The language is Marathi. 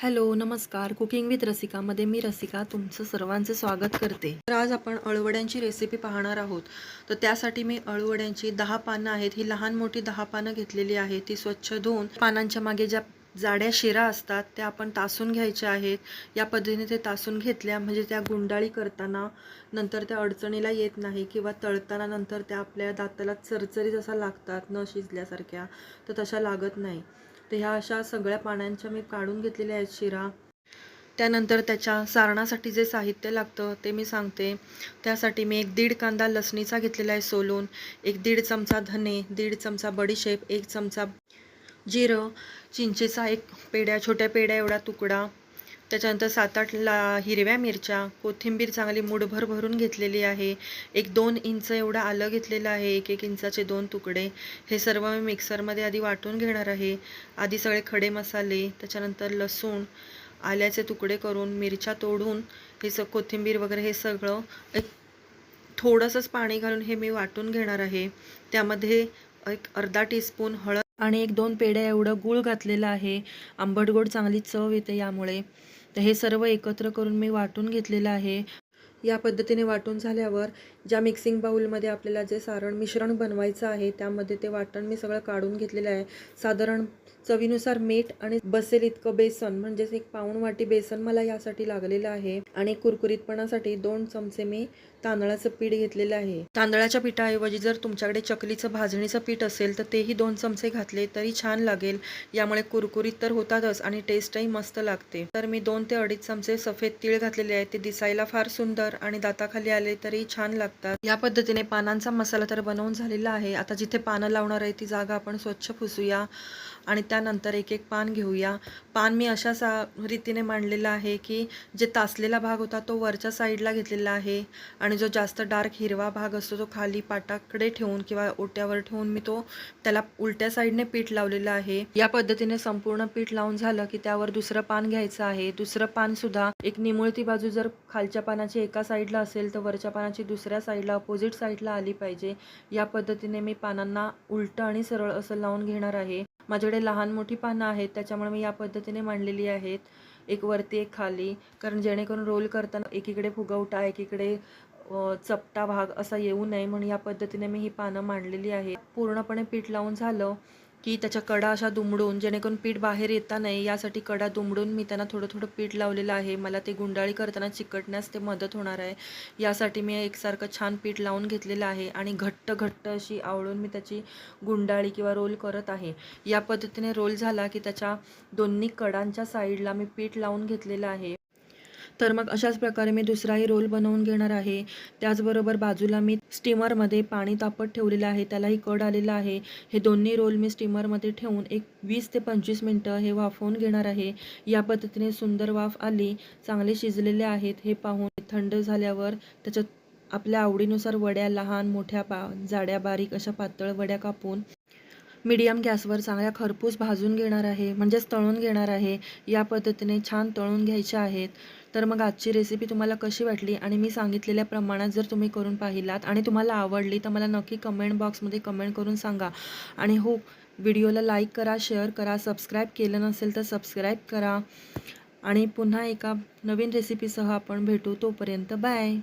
हॅलो नमस्कार. कुकिंग विथ रसिकामध्ये मी रसिका तुमचं सर्वांचे स्वागत करते. तर आज आपण अळवड्यांची रेसिपी पाहणार आहोत. तर त्यासाठी मी अळवड्यांची दहा पानं आहेत. ही लहान मोठी दहा पानं घेतलेली आहे ती स्वच्छ धुवून पानांच्या मागे ज्या जाड्या शिरा असतात त्या आपण तासून घ्यायच्या आहेत. या पद्धतीने ते तासून घेतल्या म्हणजे त्या गुंडाळी करताना नंतर त्या अडचणीला येत नाही किंवा तळताना नंतर त्या आपल्या दाताला चरचरीत असा लागतात न शिजल्यासारख्या. तर तशा लागत नाही. तर ह्या अशा सगळ्या पाण्यांच्या मी काढून घेतलेल्या आहेत शिरा. त्यानंतर त्याच्या सारणासाठी जे साहित्य लागतं ते मी सांगते. त्यासाठी मी एक दीड कांदा लसणीचा घेतलेला आहे सोलून. एक दीड चमचा धने दीड चमचा बडीशेप एक चमचा जिरं चिंचेचा एक पेड्या छोट्या पेड्या एवढा तुकडा. त्याच्यानंतर सात आठ ला हिरव्या मिरच्या कोथिंबीर चांगली मुठभर भरून घेतलेली आहे. एक दोन इंच एवढं आलं घेतलेलं आहे. एक एक इंचाचे दोन तुकडे. हे सर्व मी मिक्सरमध्ये आधी वाटून घेणार आहे. आधी सगळे खडे मसाले त्याच्यानंतर लसूण आल्याचे तुकडे करून मिरच्या तोडून हे स कोथिंबीर वगैरे हे सगळं एक थोडंसंच पाणी घालून हे मी वाटून घेणार आहे. त्यामध्ये एक अर्धा टीस्पून हळद आणि एक दोन पेढ्या एवढं गूळ घातलेलं आहे. आंबट गोड चांगली चव येते यामुळे. तर हे सर्व एकत्र करून मी वाटून घेतलेलं आहे. या पद्धतीने वाटून झाल्यावर ज्या मिक्सिंग बाऊलमध्ये आपल्याला जे सारण मिश्रण बनवायचं आहे त्यामध्ये ते वाटण मी सगळं काढून घेतलेलं आहे. साधारण चवीनुसार मीठ आणि बसेल इतकं बेसन म्हणजेच एक पाऊण वाटी बेसन मला यासाठी लागलेलं आहे. आणि कुरकुरीतपणासाठी दोन चमचे मी तांदळाचं पीठ घेतलेलं आहे. तांदळाच्या पिठाऐवजी जर तुमच्याकडे चकलीचं भाजणीचं पीठ असेल तर तेही दोन चमचे घातले तरी छान लागेल. यामुळे कुरकुरीत तर होतातच आणि टेस्टही मस्त लागते. तर मी दोन ते अडीच चमचे सफेद तीळ घातलेले आहेत ते दिसायला फार सुंदर आणि दाताखाली आले तरी छान लागतात. या पद्धतीने पानांचा मसाला तर बनवून झालेला आहे. आता जिथे पानं लावणार आहे ती जागा आपण स्वच्छ पुसूया आणि त्यानंतर एक एक पान घेऊया. पान मी अशा सा रीतीने मांडलेलं आहे की जे तासलेला भाग होता तो वरच्या साईडला घेतलेला आहे आणि जो जास्त डार्क हिरवा भाग असतो तो खाली पाटाकडे ठेवून किंवा ओट्यावर ठेवून मी तो त्याला उलट्या साईडने पीठ लावलेलं आहे. या पद्धतीने संपूर्ण पीठ लावून झालं की त्यावर दुसरं पान घ्यायचं आहे. दुसरं पानसुद्धा एक निमुळती बाजू जर खालच्या पानाची एका एका साईडला असेल तर वरच्या पानाची दुसऱ्या साईडला अपोजिट साईडला आली पाहिजे. या पद्धतीने मी पानांना उलटं आणि सरळ असं लावून घेणार आहे. माझ्याकडे लहान मोठी पानं आहेत त्याच्यामुळे मी या पद्धतीने मांडलेली आहेत. एक वरती एक खाली. कारण जेणेकरून रोल करताना एकीकडे फुगवटा एकीकडे चपटा भाग असा येऊ नये म्हणून या पद्धतीने मी ही पानं मांडलेली आहे पूर्णपणे पीठ लावून झालं. की त्याच्या कडा अशा दुमडून जेणेकरून पीठ बाहेर येता नाही यासाठी कडा दुमडून मी त्यांना थोडं थोडं पीठ लावलेलं आहे. मला ते गुंडाळी करताना चिकटण्यास ते मदत होणार आहे. यासाठी मी एकसारखं छान पीठ लावून घेतलेलं आहे आणि घट्ट घट्ट अशी आवळून मी त्याची गुंडाळी किंवा रोल करत आहे. या पद्धतीने रोल झाला की त्याच्या दोन्ही कडांच्या साईडला मी पीठ लावून घेतलेलं आहे. तर मग अशाच प्रकारे मी दुसराही रोल बनवून घेणार आहे. त्याचबरोबर बाजूला मी स्टीमरमध्ये पाणी तापत ठेवलेलं आहे. त्यालाही कड आलेलं आहे. हे दोन्ही रोल मी स्टीमरमध्ये ठेवून एक वीस ते पंचवीस मिनटं हे वाफवून घेणार आहे. या पद्धतीने सुंदर वाफ आली चांगले शिजलेले आहेत. हे पाहून थंड झाल्यावर त्याच्यात आपल्या आवडीनुसार वड्या लहान मोठ्या पा जाड्या बारीक अशा पातळ वड्या कापून मीडियम गॅसवर चांगल्या खरपूस भाजून घेणार आहे म्हणजेच तळून घेणार आहे. या पद्धतीने छान तळून घ्यायच्या आहेत. तर मग आजची रेसिपी तुम्हाला कशी वाटली आणि मी सांगितलेल्या प्रमाणात जर तुम्ही करून पाहिलात आणि तुम्हाला आवडली तर मला नक्की कमेंट बॉक्समध्ये कमेंट करून सांगा. आणि हो व्हिडिओला लाईक करा शेअर करा सबस्क्राईब केलं नसेल तर सबस्क्राईब करा. आणि पुन्हा एका नवीन रेसिपीसह आपण भेटू तोपर्यंत बाय